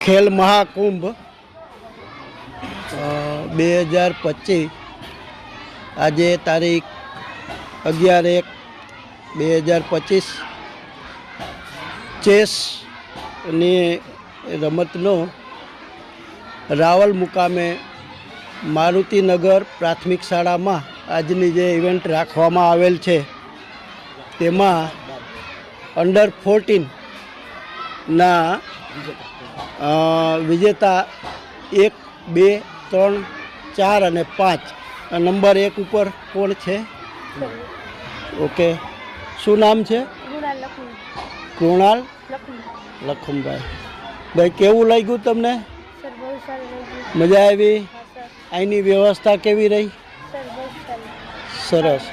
ખેલ મહાકુંભ બે હજાર પચીસ. આજે તારીખ અગિયાર એક બે હજાર પચીસ. ચેસની રમતનો રાવલ મુકામે મારુતિનગર પ્રાથમિક શાળામાં આજની જે ઇવેન્ટ રાખવામાં આવેલ છે, તેમાં અંડર ફોર્ટીનના વિજેતા એક બે ત્રણ ચાર અને પાંચ. નંબર એક ઉપર કોણ છે? ઓકે. શું નામ છે? કૃણાલ લખું લખમભાઈ ભાઈ કેવું લાગ્યું તમને? મજા આવી? અહીંની વ્યવસ્થા કેવી રહી? સરસ.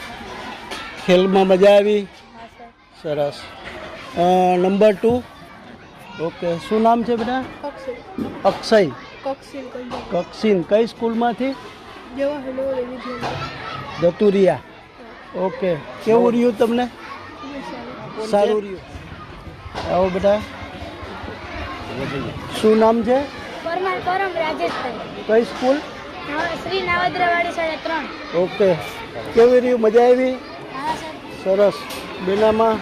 ખેલમાં મજા આવી? સરસ. Number two? ઓકે શું નામ છે બેટા? અક્ષય. કક્ષી કક્ષિન કઈ સ્કૂલમાંથી? દતુરિયા. ઓકે કેવું રહ્યું તમને? સારું. રહ્યું. આવો બેટા. શું નામ છે? પરમાર પરમ રાજેશભાઈ. કઈ સ્કૂલ? શ્રી નાવદ્રવાડી સાડા ત્રણ. ઓકે. કેવી રહ્યું? મજા આવી? સરસ. બેનામાં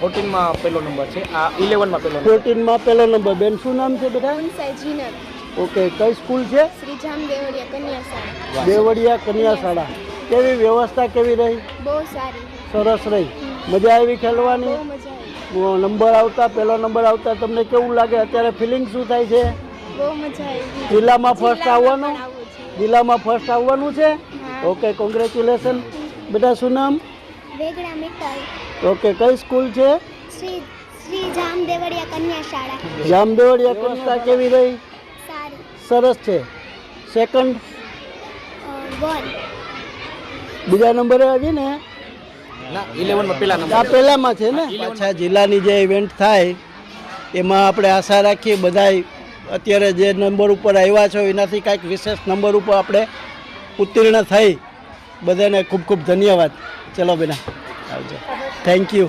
ફોર્ટીનમાં પહેલો નંબર છે. આ ઇલેવનમાં પહેલો ફોર્ટીનમાં પહેલો નંબર બેન શું નામ છે બધા? ઓકે કઈ સ્કૂલ છે? શ્રી કન્યા શાળા દેવળિયા કન્યા શાળા કેવી વ્યવસ્થા કેવી રહી? બહુ સારી. સરસ રહી. મજા આવી ખેલવાની? બહુ મજા આવી. નંબર આવતા પહેલો નંબર આવતા તમને કેવું લાગે? અત્યારે ફિલિંગ શું થાય છે? બહુ મજા આવી. જિલ્લામાં ફર્સ્ટ આવવાનું? જિલ્લામાં ફર્સ્ટ આવવાનું છે? ઓકે કોંગ્રેચ્યુલેશન બધા શું નામ? વેગડા મિત્તલ. ઓકે કઈ સ્કૂલ છે? શ્રી શ્રી જામદેવડિયા કન્યા શાળા. જામદેવડિયા કન્યા કેવી રહી? સારી. સરસ છે. સેકન્ડ વન બીજા નંબરે આવી ને? આ પહેલામાં છે ને? પાછા જિલ્લાની જે ઇવેન્ટ થાય એમાં આપણે આશા રાખીએ બધાય અત્યારે જે નંબર ઉપર આવ્યા છો એનાથી કાંઈક વિશેષ નંબર ઉપર આપણે ઉત્તીર્ણ થઈ. બધાને ખૂબ ખૂબ ધન્યવાદ. ચલો બેના આવજો. Thank you